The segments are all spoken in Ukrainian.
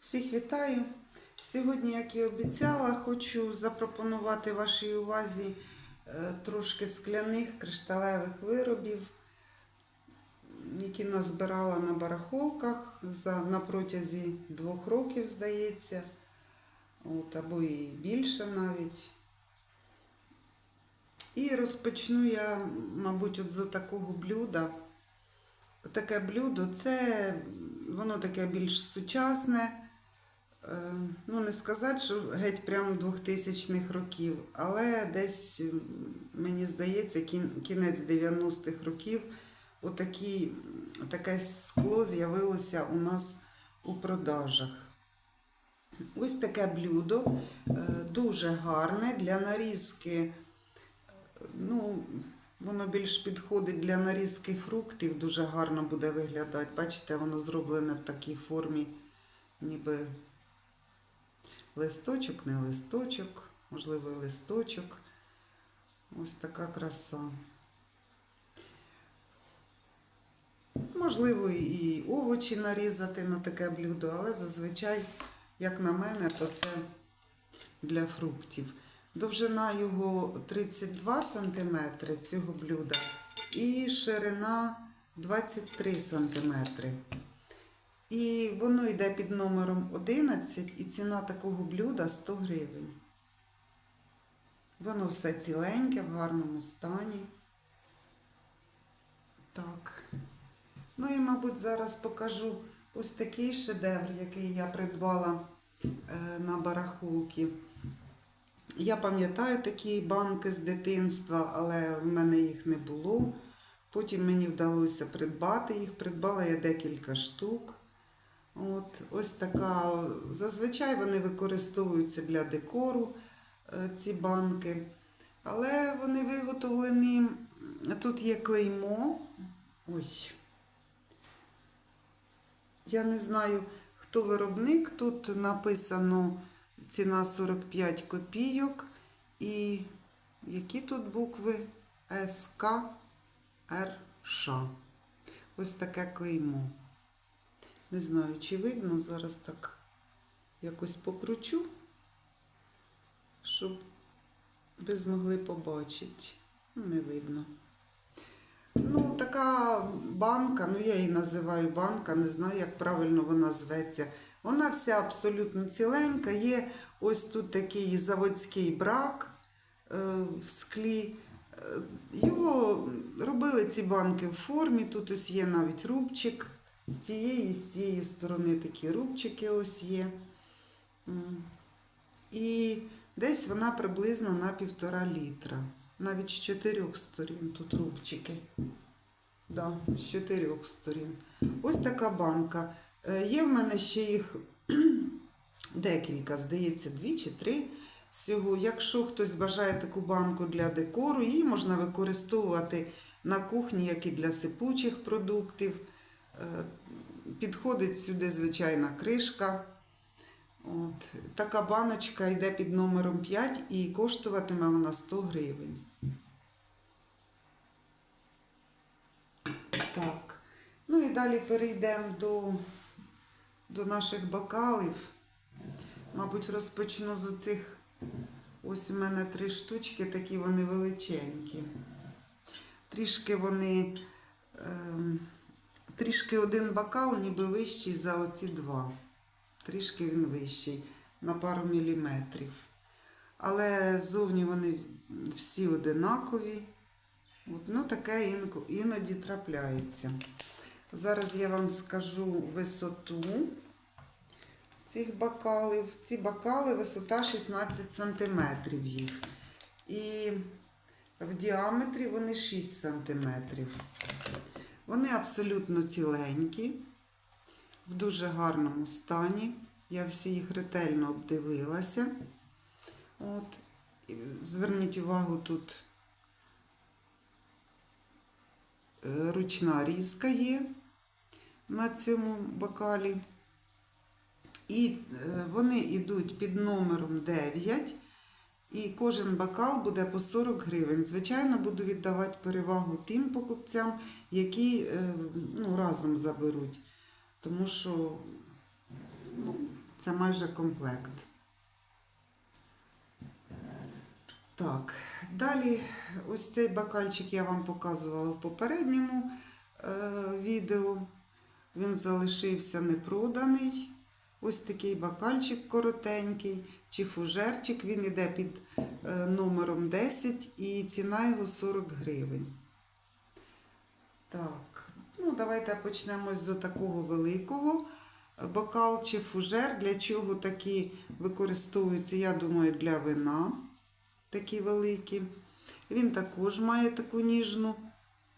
Всіх вітаю! Сьогодні, як і обіцяла, хочу запропонувати вашій увазі е, трошки скляних кришталевих виробів, які назбирала на барахолках за, на протязі двох років, здається, От, або і більше навіть. І розпочну я, мабуть, от з такого блюда. Таке блюдо це воно таке більш сучасне. Е, Ну, не сказати, що геть прямо 2000-х років, але десь, мені здається, кінець 90-х років отакі, таке скло з'явилося у нас у продажах. Ось таке блюдо, е, дуже гарне для нарізки. Ну, Воно більш підходить для нарізки фруктів, дуже гарно буде виглядати. Бачите, воно зроблене в такій формі, ніби листочок, не листочок, можливо, листочок. Ось така краса. Можливо, і овочі нарізати на таке блюдо, але зазвичай, як на мене, то це для фруктів. Довжина його 32 см цього блюда і ширина 23 см. І воно йде під номером 11 і ціна такого блюда 100 гривень. Воно все ціленьке, в гарному стані. Так. Ну і, мабуть, зараз покажу ось такий шедевр, який я придбала е, на барахулки. Я пам'ятаю такі банки з дитинства, але в мене їх не було. Потім мені вдалося придбати їх. Придбала я декілька штук. От, ось така. Зазвичай вони використовуються для декору, е, ці банки. Але вони виготовлені. Тут є клеймо. Ой. Я не знаю, хто виробник. Тут написано ціна 45 копійок. І які тут букви СК РШ. Ось таке клеймо. Не знаю, чи видно, зараз так якось покручу, щоб ви змогли побачити. Ну, Не видно. Ну, така банка, ну я її називаю банка, не знаю, як правильно вона зветься. Вона вся абсолютно ціленька. Є ось тут такий заводський брак е, в склі. Е, Його робили ці банки в формі. Тут ось є навіть рубчик. З цієї з цієї сторони такі рубчики ось є. І десь вона приблизно на півтора літра. Навіть з чотирьох сторін тут рубчики. Да, з чотирьох сторін. Ось така банка. Е, Є в мене ще їх декілька, здається, дві чи три всього. Якщо хтось бажає таку банку для декору, її можна використовувати на кухні, як і для сипучих продуктів. Е, Підходить сюди звичайна кришка. От. Така баночка йде під номером 5 і коштуватиме вона 100 гривень. Так. Ну і далі перейдемо до, до наших бокалів. Мабуть, розпочну з оцих. Ось у мене три штучки, такі вони величенькі. Трішки вони. Ем, трішки один бокал, ніби вищий за оці два. Трішки він вищий на пару міліметрів. Але зовні вони всі одинакові. От, ну, таке іноді трапляється. Зараз я вам скажу висоту цих бокалів. Ці бокали висота 16 см їх. І в діаметрі вони 6 см. Вони абсолютно ціленькі, в дуже гарному стані. Я всі їх ретельно обдивилася. От. Зверніть увагу, тут е, ручна різка є на цьому бокалі. І е, вони йдуть під номером 9. І кожен бокал буде по 40 гривень. Звичайно, буду віддавати перевагу тим покупцям, які е, ну, разом заберуть. Тому що ну, Це майже комплект. Так, далі ось цей бокальчик я вам показувала в попередньому е, відео. Він залишився непроданий. Ось такий бокальчик коротенький, чи фужерчик. Він йде під е, номером 10 і ціна його 40 гривень. Так, ну давайте почнемо з такого великого. Бокал чи фужер, для чого такі використовуються, я думаю, для вина. Такі великі. Він також має таку ніжну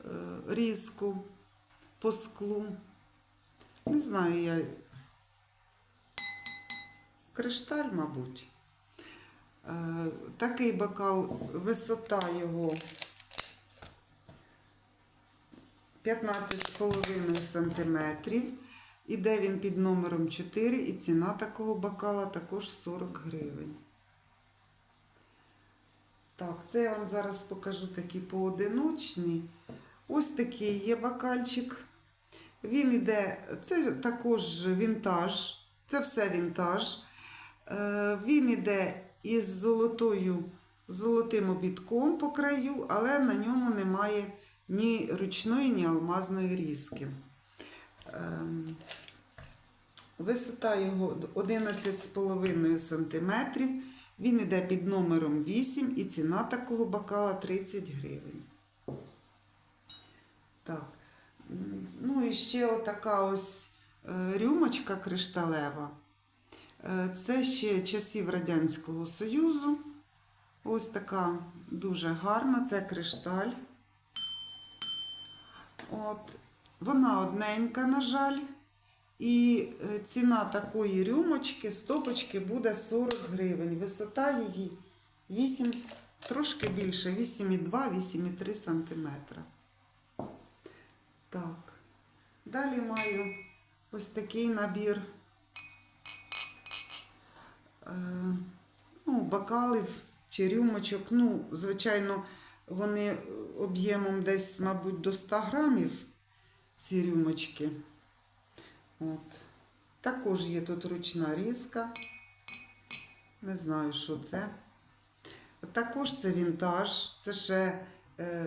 е, різку по склу. Не знаю я. Кришталь, мабуть. Е, такий бокал, висота його 15,5 см. Іде він під номером 4 і ціна такого бокала також 40 гривень. Так, це я вам зараз покажу такі поодиночні. Ось такий є бокальчик. Він іде, це також вінтаж, це все вінтаж. Е, Він іде із золотою, золотим обідком по краю, але на ньому немає ні ручної, ні алмазної різки. Ем, Висота його 11,5 см. Він іде під номером 8 і ціна такого бокала 30 гривень. Так. Ну і ще отака ось е, рюмочка кришталева. Е, Це ще часів Радянського Союзу. Ось така дуже гарна, це кришталь. От. Вона одненька, на жаль. І е, ціна такої рюмочки, стопочки буде 40 гривень. Висота її 8, трошки більше, 8,2-8,3 см. Так. Далі маю ось такий набір ну, бокалів чи рюмочок. Ну, звичайно, вони об'ємом десь, мабуть, до 100 грамів ці рюмочки. От. Також є тут ручна різка. Не знаю, що це. Також це вінтаж, це ще е,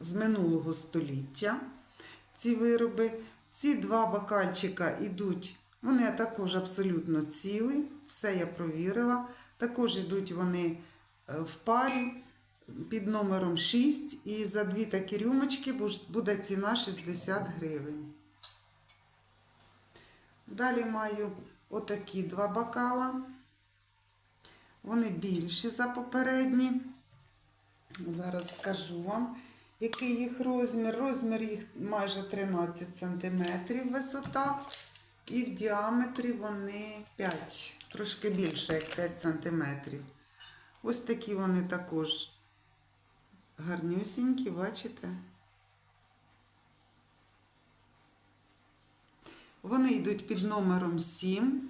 з минулого століття ці вироби. Ці два бокальчика йдуть, вони також абсолютно цілі, все я провірила. Також йдуть вони е, в парі під номером 6 і за дві такі рюмочки буде ціна 60 гривень. Далі маю отакі два бокала. Вони більші за попередні. Зараз скажу вам, який їх розмір. Розмір їх майже 13 см висота. І в діаметрі вони 5, трошки більше, як 5 см. Ось такі вони також гарнюсінькі, бачите? Вони йдуть під номером 7.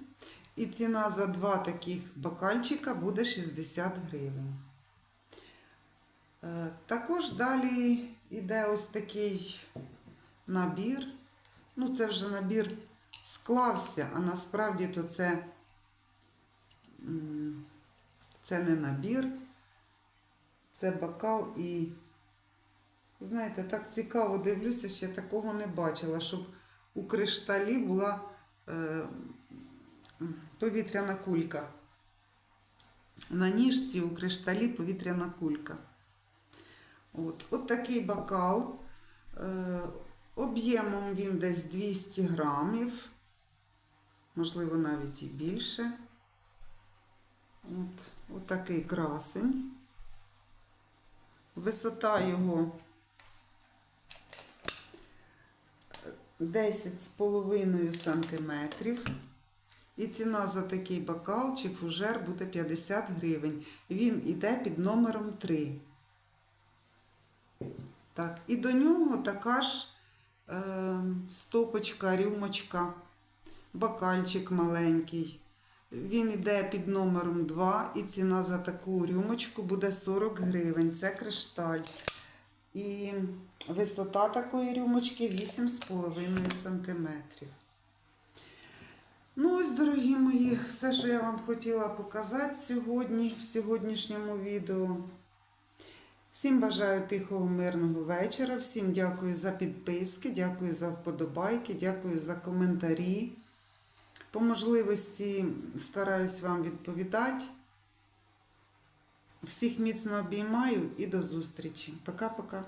І ціна за два таких бокальчика буде 60 гривень. Е, Також далі йде ось такий набір. Ну, це вже набір склався, а насправді то це, це не набір, це бокал і, знаєте, так цікаво дивлюся, ще такого не бачила, щоб у кришталі була е, повітряна кулька. На ніжці у кришталі повітряна кулька. От, от такий бокал. Е, об'ємом він десь 200 грамів, можливо, навіть і більше. От, от такий красень. Висота його 10,5 сантиметрів. І ціна за такий бокал чи фужер буде 50 гривень. Він іде під номером 3. Так, і до нього така ж стопочка, рюмочка, бокальчик маленький. Він йде під номером 2 і ціна за таку рюмочку буде 40 гривень. Це кришталь. І висота такої рюмочки 8,5 см. Ну ось, дорогі мої, все, що я вам хотіла показати сьогодні, в сьогоднішньому відео. Всім бажаю тихого, мирного вечора. Всім дякую за підписки, дякую за вподобайки, дякую за коментарі. По можливості стараюсь вам відповідати. Всіх міцно обіймаю і до зустрічі. Пока-пока.